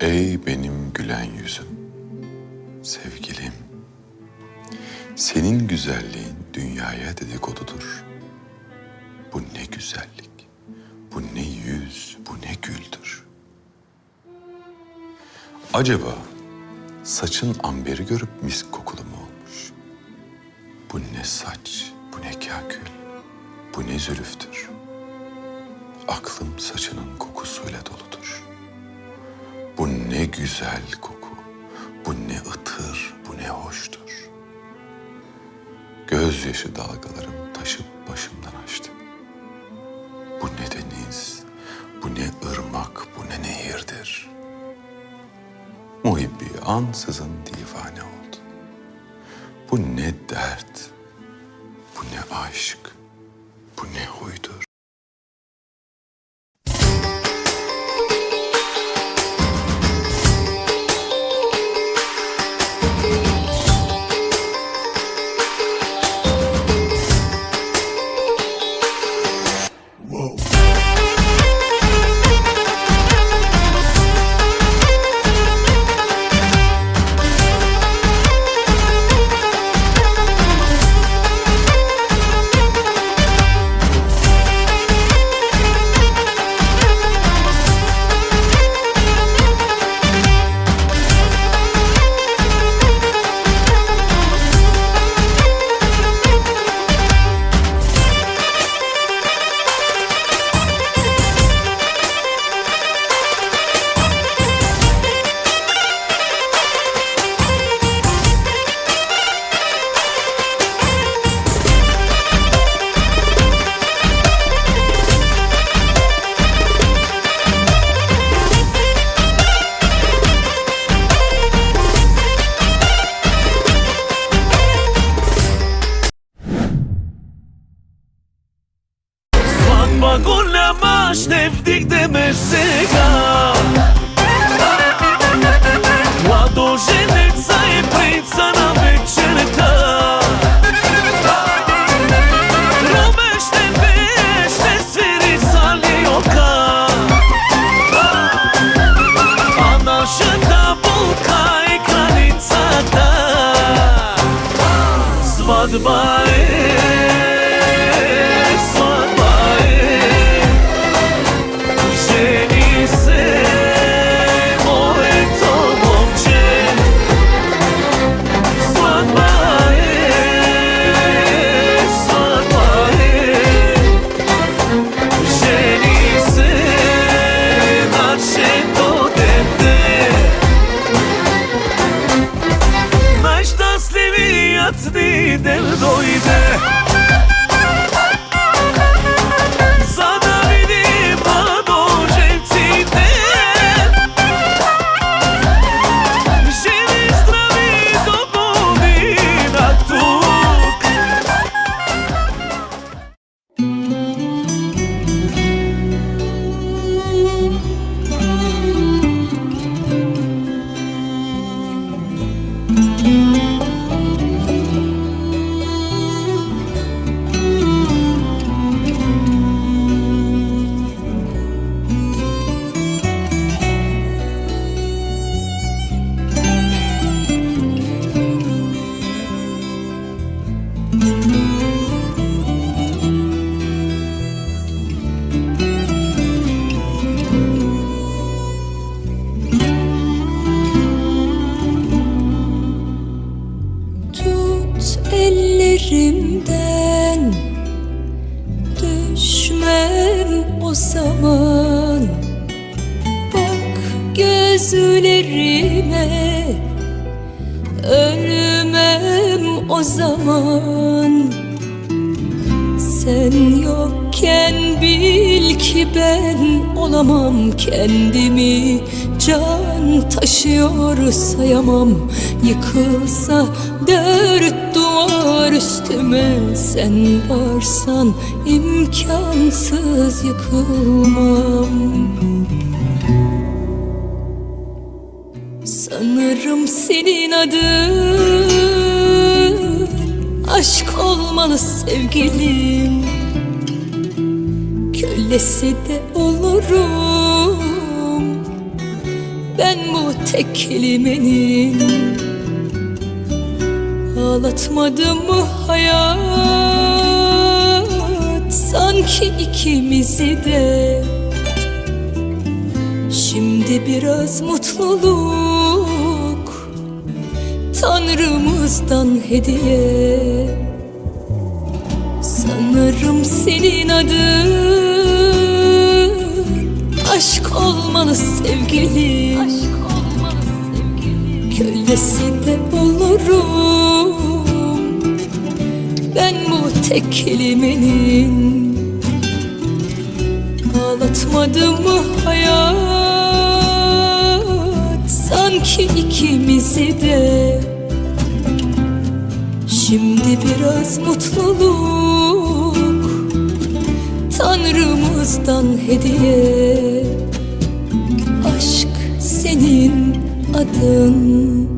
Ey benim gülen yüzüm, sevgilim. Senin güzelliğin dünyaya dedikodudur. Bu ne güzellik, bu ne yüz, bu ne güldür. Acaba saçın amberi görüp misk kokulu mu olmuş? Bu ne saç, bu ne kakül, bu ne zülüftür. Aklım saçının kokusuyla doludur. Bu ne güzel koku, bu ne ıtır, bu ne hoştur. Gözyaşı dalgalarım taşıp başımdan açtı. Bu ne deniz, bu ne ırmak, bu ne nehirdir. Muhibbi ansızın divane oldu. Bu ne dert, bu ne aşk, bu ne huydur. the bar. 届いて gözlerime Ölmem o zaman. Sen yokken bil ki ben olamam kendimi. Can taşıyor sayamam. Yıkılsa dört duvar üstüme. Sen varsan imkansız yıkılmam Sanırım senin adın. Aşk olmalı sevgilim. Kölesi de olurum. Ben bu tek kelimenin Ağlatmadı mı hayat? Sanki ikimizi de. Şimdi biraz mutluluk Tanrımızdan hediye. Sanırım senin adın Aşk olmalı sevgilim. Kölesi de olurum Ben bu tek kelimenin Ağlatmadı mı hayat? Sanki ikimizi de Şimdi biraz mutluluk Tanrımızdan hediye. Aşk senin adın